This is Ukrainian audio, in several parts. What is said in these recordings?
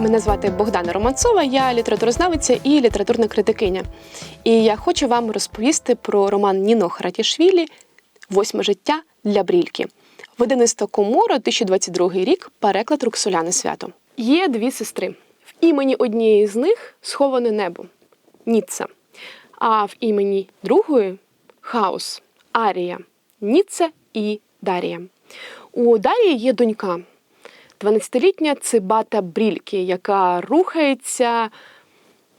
Мене звати Богдана Романцова, я літературознавиця і літературна критикиня. І я хочу вам розповісти про роман Ніно Харатішвілі Восьме життя для брільки. Видаництво Комора, 2022 рік, переклад Роксоляне свято. Є дві сестри. В імені однієї з них сховане небо Ніцца. А в імені другої хаос Арія, Ніцца і Дарія. У Дарії є донька, 12-літня цибата Брільки, яка рухається,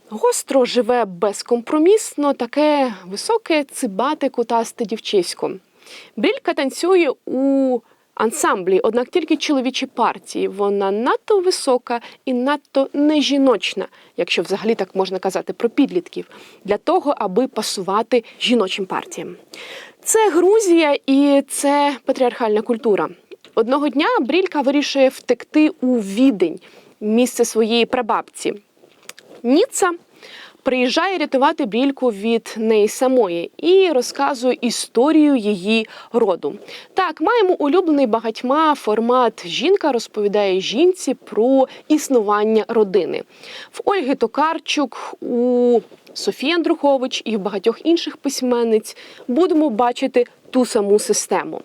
гостро живе безкомпромісно, таке високе цибате кутасте дівчисько. Брілька танцює у ансамблі, однак тільки чоловічі партії. Вона надто висока і надто нежіночна, якщо взагалі так можна казати про підлітків, для того, аби пасувати жіночим партіям. Це Грузія і це патріархальна культура. Одного дня Брілька вирішує втекти у відень, місце своєї прабабці. Ніцца приїжджає рятувати Брільку від неї самої і розказує історію її роду. Так, маємо улюблений багатьма формат. Жінка розповідає жінці про існування родини. В Ольги Токарчук, у Софії Андрухович і в багатьох інших письменниць будемо бачити ту саму систему.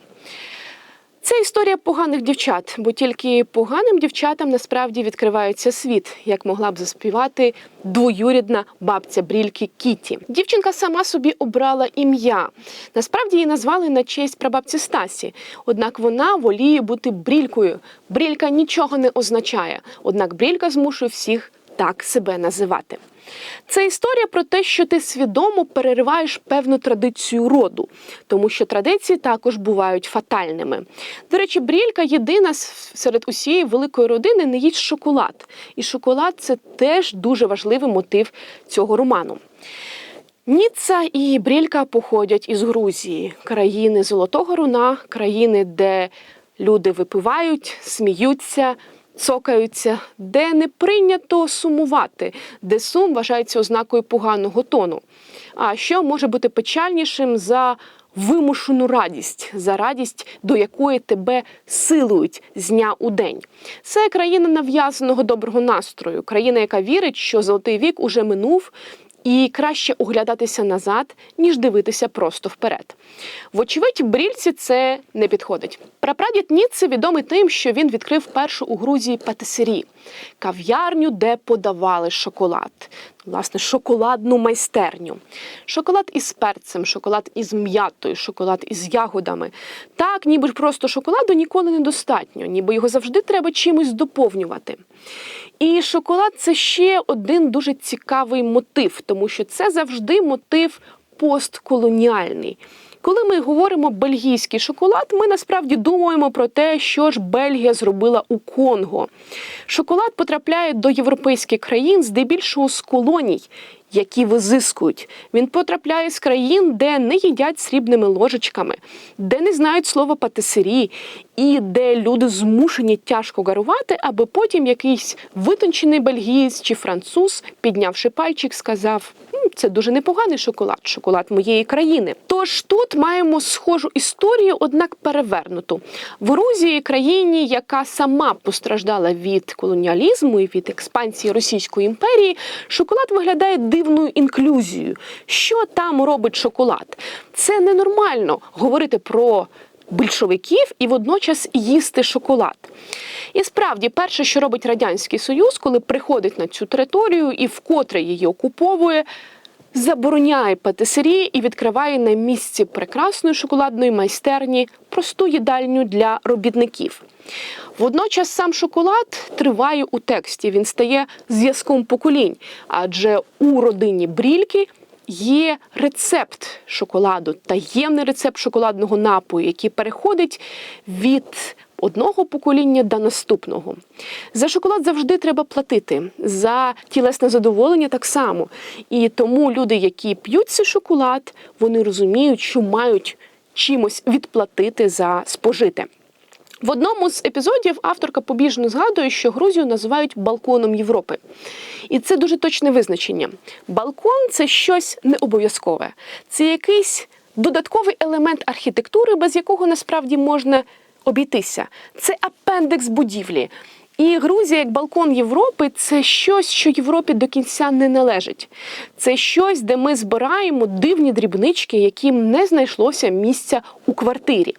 Це історія поганих дівчат, бо тільки поганим дівчатам насправді відкривається світ, як могла б заспівати двоюрідна бабця Брільки Кіті. Дівчинка сама собі обрала ім'я. Насправді її назвали на честь прабабці Стасі. Однак вона воліє бути брількою. Брілька нічого не означає. Однак брілька змушує всіх так себе називати. Це історія про те, що ти свідомо перериваєш певну традицію роду, тому що традиції також бувають фатальними. До речі, Брілька єдина серед усієї великої родини не їсть шоколад. І шоколад це теж дуже важливий мотив цього роману. Ніцца і Брілька походять із Грузії, країни Золотого Руна, країни, де люди випивають, сміються, цокаються, де не прийнято сумувати, де сум вважається ознакою поганого тону. А що може бути печальнішим за вимушену радість, за радість, до якої тебе силують з дня у день. Це країна нав'язаного доброго настрою, країна, яка вірить, що золотий вік уже минув. І краще оглядатися назад, ніж дивитися просто вперед. Вочевидь, брільці це не підходить. Прапрадід Ніцце відомий тим, що він відкрив першу у Грузії патисері – кав'ярню, де подавали шоколад. Власне, шоколадну майстерню. Шоколад із перцем, шоколад із м'ятою, шоколад із ягодами. Так, ніби просто шоколаду ніколи недостатньо, ніби його завжди треба чимось доповнювати. І шоколад це ще один дуже цікавий мотив, тому що це завжди мотив постколоніальний. Коли ми говоримо бельгійський шоколад, ми насправді думаємо про те, що ж Бельгія зробила у Конго. Шоколад потрапляє до європейських країн здебільшого з колоній, які визискують. Він потрапляє з країн, де не їдять срібними ложечками, де не знають слова патисері, і де люди змушені тяжко гарувати, аби потім якийсь витончений бельгієць чи француз, піднявши пальчик, сказав: «М, це дуже непоганий шоколад, шоколад моєї країни. Тож тут маємо схожу історію, однак перевернуту. В Грузії, країні, яка сама постраждала від колоніалізму і від експансії Російської імперії, шоколад виглядає дивною інклюзією. Що там робить шоколад? Це ненормально говорити про більшовиків і водночас їсти шоколад. І справді, перше, що робить Радянський Союз, коли приходить на цю територію і вкотре її окуповує, забороняє патисері і відкриває на місці прекрасної шоколадної майстерні просту їдальню для робітників. Водночас сам шоколад триває у тексті, він стає зв'язком поколінь, адже у родині брільки є рецепт шоколаду, таємний рецепт шоколадного напою, який переходить від одного покоління до наступного. За шоколад завжди треба платити, за тілесне задоволення так само. І тому люди, які п'ють цей шоколад, вони розуміють, що мають чимось відплатити за спожите. В одному з епізодів авторка побіжно згадує, що Грузію називають балконом Європи. І це дуже точне визначення. Балкон це щось необов'язкове, це якийсь додатковий елемент архітектури, без якого насправді можна обійтися. Це апендекс будівлі. І Грузія, як балкон Європи, це щось, що Європі до кінця не належить. Це щось, де ми збираємо дивні дрібнички, яким не знайшлося місця у квартирі.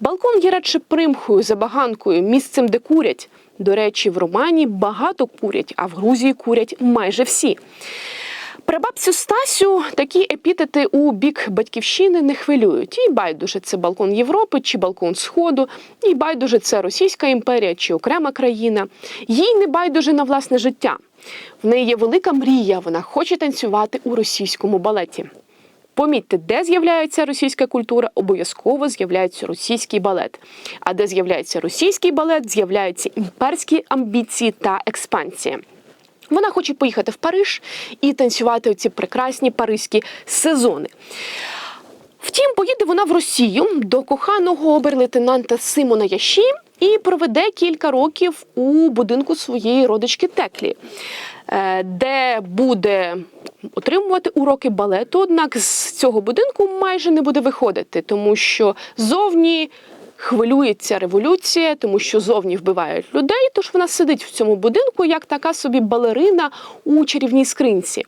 Балкон є радше примхою, забаганкою, місцем, де курять. До речі, в Романі багато курять, а в Грузії курять майже всі. Прабабцю Стасю такі епітети у бік батьківщини не хвилюють. Їй байдуже це балкон Європи чи балкон Сходу, їй байдуже це Російська імперія чи окрема країна. Їй не байдуже на власне життя. В неї є велика мрія. Вона хоче танцювати у російському балеті. Помітьте, де з'являється російська культура, обов'язково з'являється російський балет. А де з'являється російський балет, з'являються імперські амбіції та експансія. Вона хоче поїхати в Париж і танцювати ці прекрасні паризькі сезони. Втім, поїде вона в Росію до коханого оберлейтенанта Симона Яші і проведе кілька років у будинку своєї родички Теклі, е, де буде отримувати уроки балету. Однак з цього будинку майже не буде виходити, тому що зовні. Хвилюється революція, тому що зовні вбивають людей. Тож вона сидить в цьому будинку як така собі балерина у чарівній скринці.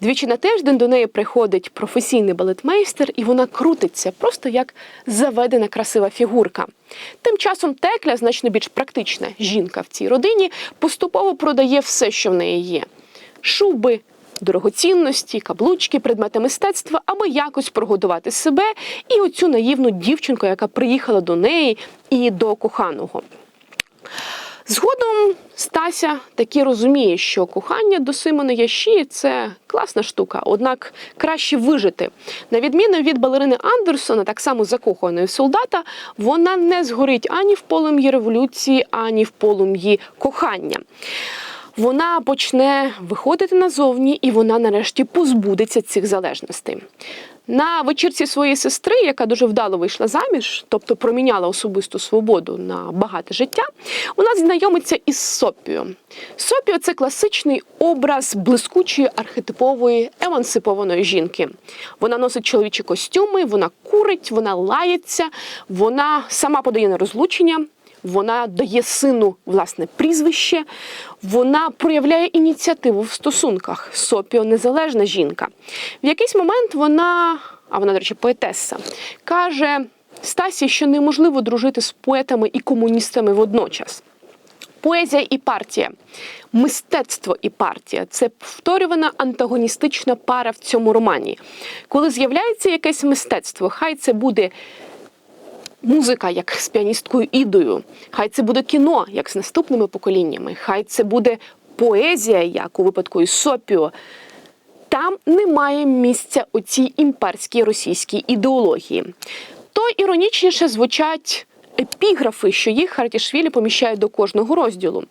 Двічі на тиждень до неї приходить професійний балетмейстер, і вона крутиться просто як заведена красива фігурка. Тим часом Текля, значно більш практична жінка в цій родині, поступово продає все, що в неї є: шуби. Дорогоцінності, каблучки, предмети мистецтва, аби якось прогодувати себе і оцю наївну дівчинку, яка приїхала до неї і до коханого. Згодом Стася таки розуміє, що кохання до Симона Яші це класна штука, однак краще вижити. На відміну від балерини Андерсона, так само закоханої солдата, вона не згорить ані в полум'ї революції, ані в полум'ї кохання. Вона почне виходити назовні, і вона нарешті позбудеться цих залежностей. На вечірці своєї сестри, яка дуже вдало вийшла заміж, тобто проміняла особисту свободу на багате життя, вона знайомиться із Сопіо. Сопіо це класичний образ блискучої архетипової емансипованої жінки. Вона носить чоловічі костюми, вона курить, вона лається, вона сама подає на розлучення. Вона дає сину власне прізвище, вона проявляє ініціативу в стосунках. Сопіо незалежна жінка. В якийсь момент вона, а вона, до речі, поетеса, каже Стасі, що неможливо дружити з поетами і комуністами водночас. Поезія і партія, мистецтво і партія це повторювана антагоністична пара в цьому романі. Коли з'являється якесь мистецтво, хай це буде музика, як з піаністкою Ідою, хай це буде кіно, як з наступними поколіннями, хай це буде поезія, як у випадку із Сопіо. Там немає місця у цій імперській російській ідеології. То іронічніше звучать епіграфи, що їх Хартішвілі поміщає до кожного розділу.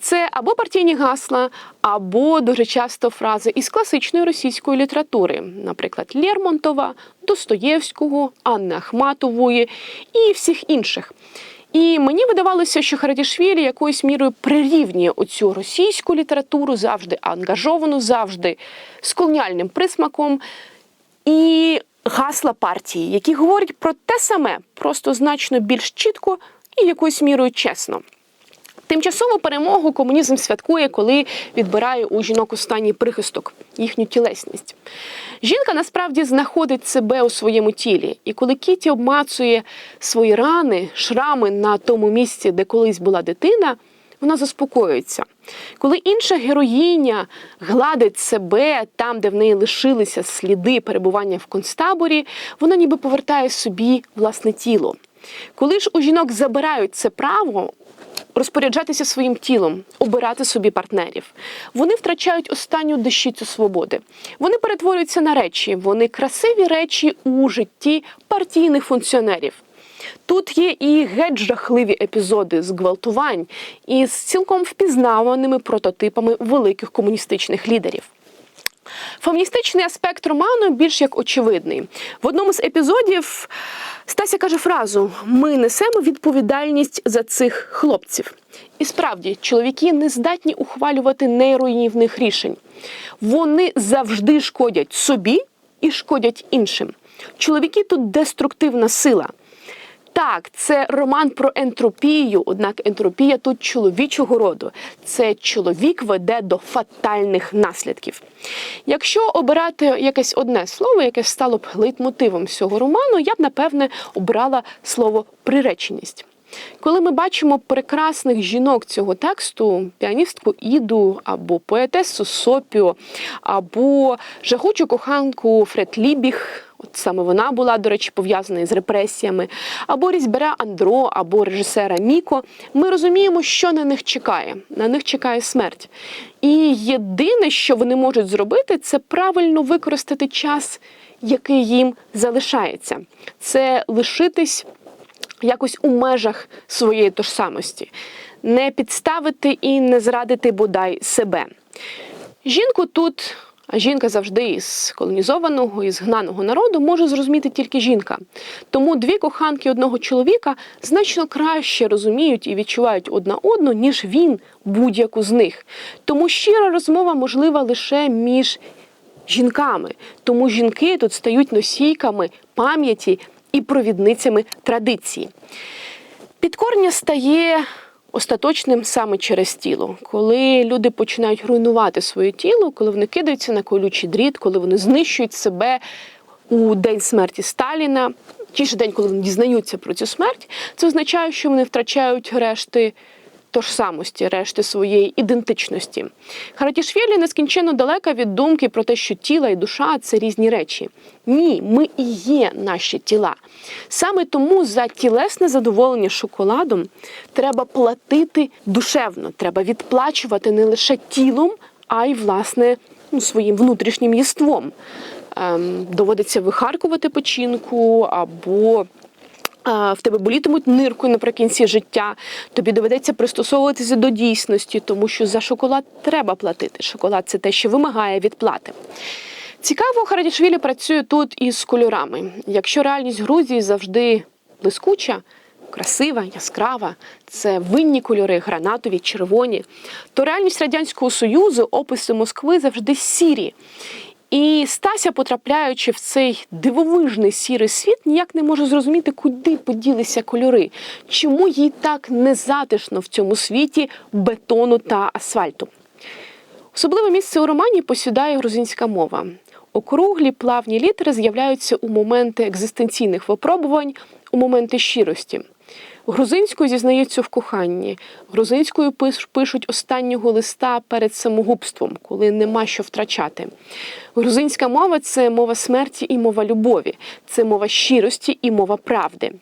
Це або партійні гасла, або дуже часто фрази із класичної російської літератури, наприклад, Лермонтова, Достоєвського, Анни Ахматової і всіх інших. І мені видавалося, що Харадішвілі якоюсь мірою прирівнює оцю російську літературу завжди ангажовану, завжди з колоніальним присмаком. І гасла партії, які говорять про те саме, просто значно більш чітко і якоюсь мірою чесно. Тимчасову перемогу комунізм святкує, коли відбирає у жінок останній прихисток, їхню тілесність. Жінка насправді знаходить себе у своєму тілі, і коли Кіті обмацує свої рани, шрами на тому місці, де колись була дитина, вона заспокоюється. Коли інша героїня гладить себе там, де в неї лишилися сліди перебування в концтаборі, вона ніби повертає собі власне тіло. Коли ж у жінок забирають це право, розпоряджатися своїм тілом, обирати собі партнерів. Вони втрачають останню дещицю свободи. Вони перетворюються на речі, вони красиві речі у житті партійних функціонерів. Тут є і геть жахливі епізоди зґвалтувань із цілком впізнаваними прототипами великих комуністичних лідерів. Феміністичний аспект роману більш як очевидний. В одному з епізодів Стася каже фразу: ми несемо відповідальність за цих хлопців. І справді, чоловіки не здатні ухвалювати нейруйнівних рішень. Вони завжди шкодять собі і шкодять іншим. Чоловіки тут деструктивна сила. Так, це роман про ентропію, однак ентропія тут чоловічого роду. Це чоловік веде до фатальних наслідків. Якщо обирати якесь одне слово, яке стало б лейтмотивом цього роману, я б напевне обрала слово приреченість. Коли ми бачимо прекрасних жінок цього тексту, піаністку Іду, або поетесу Сопіо, або жагучу коханку Фред Лібіх, от саме вона була, до речі, пов'язана із репресіями, або різьбера Андро, або режисера Міко, ми розуміємо, що на них чекає. На них чекає смерть. І єдине, що вони можуть зробити, це правильно використати час, який їм залишається. Це лишитись якось у межах своєї тожсамості, не підставити і не зрадити бодай себе. Жінку тут, жінка завжди із колонізованого і згнаного народу може зрозуміти тільки жінка. Тому дві коханки одного чоловіка значно краще розуміють і відчувають одна одну, ніж він будь-яку з них. Тому щира розмова можлива лише між жінками. Тому жінки тут стають носійками пам'яті і провідницями традиції. Підкорення стає остаточним саме через тіло, коли люди починають руйнувати своє тіло, коли вони кидаються на колючий дріт, коли вони знищують себе у день смерті Сталіна, ті ж день, коли вони дізнаються про цю смерть, це означає, що вони втрачають решти тожсамості, решти своєї ідентичності. Харатішвілі нескінченно далека від думки про те, що тіло і душа це різні речі. Ні, ми і є наші тіла. Саме тому за тілесне задоволення шоколадом треба платити душевно, треба відплачувати не лише тілом, а й власне ну, своїм внутрішнім єством. Ем, доводиться вихаркувати печінку або в тебе болітимуть ниркою наприкінці життя, тобі доведеться пристосовуватися до дійсності, тому що за шоколад треба платити. Шоколад це те, що вимагає відплати. Цікаво, Харадішвілі працює тут із кольорами. Якщо реальність Грузії завжди блискуча, красива, яскрава, це винні кольори, гранатові, червоні, то реальність Радянського Союзу, описи Москви завжди сірі. І Стася, потрапляючи в цей дивовижний сірий світ, ніяк не може зрозуміти, куди поділися кольори, чому їй так незатишно в цьому світі бетону та асфальту. Особливе місце у романі посідає грузинська мова. Округлі плавні літери з'являються у моменти екзистенційних випробувань, у моменти щирості. Грузинською зізнаються в коханні, грузинською пишуть останнього листа перед самогубством, коли нема що втрачати. Грузинська мова це мова смерті і мова любові, це мова щирості і мова правди.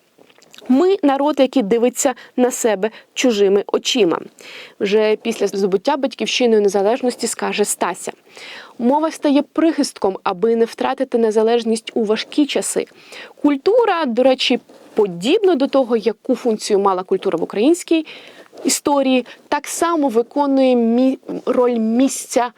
Ми народ, який дивиться на себе чужими очима. Вже після здобуття батьківщиною незалежності скаже Стася. Мова стає прихистком, аби не втратити незалежність у важкі часи. Культура, до речі, подібно до того, яку функцію мала культура в українській історії, так само виконує мі... роль місця.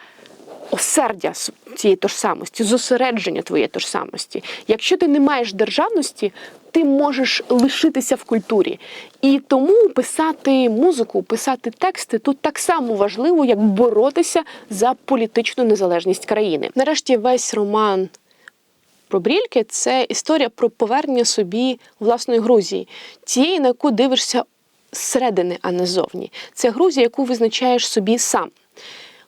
Осердя цієї тожсамості, зосередження твоєї тожсамості. Якщо ти не маєш державності, ти можеш лишитися в культурі. І тому писати музику, писати тексти тут так само важливо, як боротися за політичну незалежність країни. Нарешті весь роман про Брільки це історія про повернення собі власної Грузії, тієї, на яку дивишся зсередини, а не зовні. Це Грузія, яку визначаєш собі сам.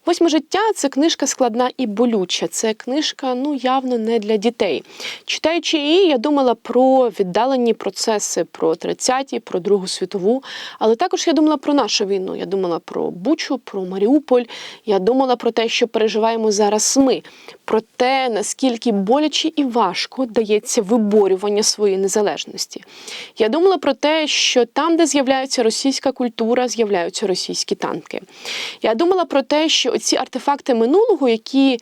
Восьме життя це книжка складна і болюча. Це книжка ну явно не для дітей. Читаючи її, я думала про віддалені процеси, про 30-ті, про Другу світову. Але також я думала про нашу війну. Я думала про Бучу, про Маріуполь. Я думала про те, що переживаємо зараз ми, про те, наскільки боляче і важко дається виборювання своєї незалежності. Я думала про те, що там, де з'являється російська культура, з'являються російські танки. Я думала про те, що оці артефакти минулого, які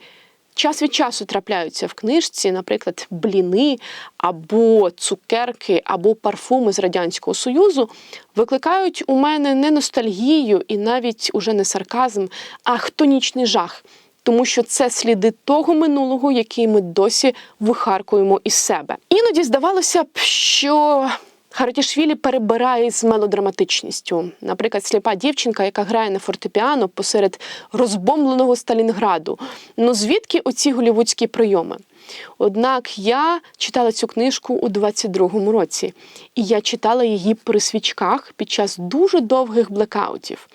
час від часу трапляються в книжці, наприклад, бліни або цукерки, або парфуми з Радянського Союзу, викликають у мене не ностальгію і навіть уже не сарказм, а хтонічний жах. Тому що це сліди того минулого, який ми досі вихаркуємо із себе. Іноді здавалося б, що Харатішвілі перебирає з мелодраматичністю. Наприклад, сліпа дівчинка, яка грає на фортепіано посеред розбомбленого Сталінграду. Ну звідки оці голівудські прийоми? Однак я читала цю книжку у 22-му році, і я читала її при свічках під час дуже довгих блекаутів.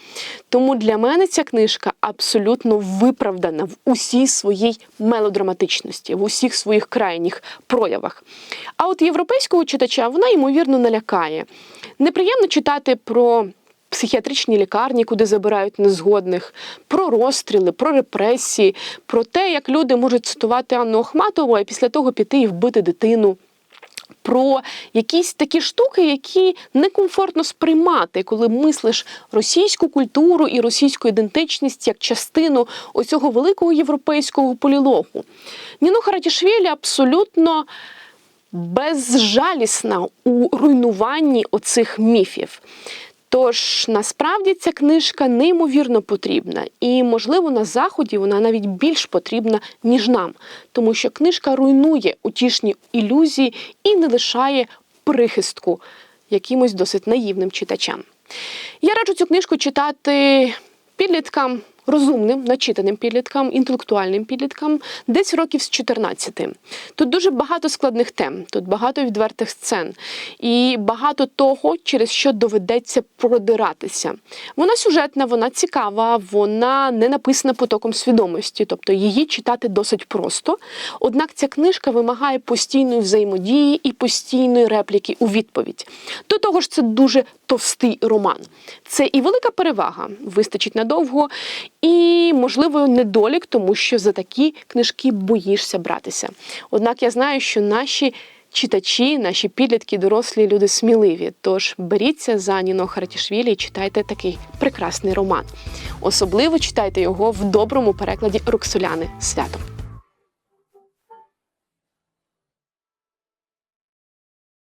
Тому для мене ця книжка абсолютно виправдана в усій своїй мелодраматичності, в усіх своїх крайніх проявах. А от європейського читача вона ймовірно налякає. Неприємно читати про психіатричні лікарні, куди забирають незгодних, про розстріли, про репресії, про те, як люди можуть цитувати Анну Ахматову, а після того піти і вбити дитину. Про якісь такі штуки, які некомфортно сприймати, коли мислиш російську культуру і російську ідентичність як частину оцього великого європейського полілогу. Ніно Харатішвілі абсолютно безжалісна у руйнуванні оцих міфів. Тож насправді ця книжка неймовірно потрібна, і, можливо, на заході вона навіть більш потрібна, ніж нам, тому що книжка руйнує утішні ілюзії і не лишає прихистку якимось досить наївним читачам. Я раджу цю книжку читати підліткам. Розумним, начитаним підліткам, інтелектуальним підліткам, десь років з 14. Тут дуже багато складних тем, тут багато відвертих сцен і багато того, через що доведеться продиратися. Вона сюжетна, вона цікава, вона не написана потоком свідомості, тобто її читати досить просто. Однак ця книжка вимагає постійної взаємодії і постійної репліки у відповідь. До того ж, це дуже товстий роман. Це і велика перевага, вистачить надовго, і, можливо, недолік, тому що за такі книжки боїшся братися. Однак я знаю, що наші читачі, наші підлітки, дорослі люди сміливі. Тож беріться за Ніно Харатішвілі і читайте такий прекрасний роман. Особливо читайте його в доброму перекладі Роксоляни свято.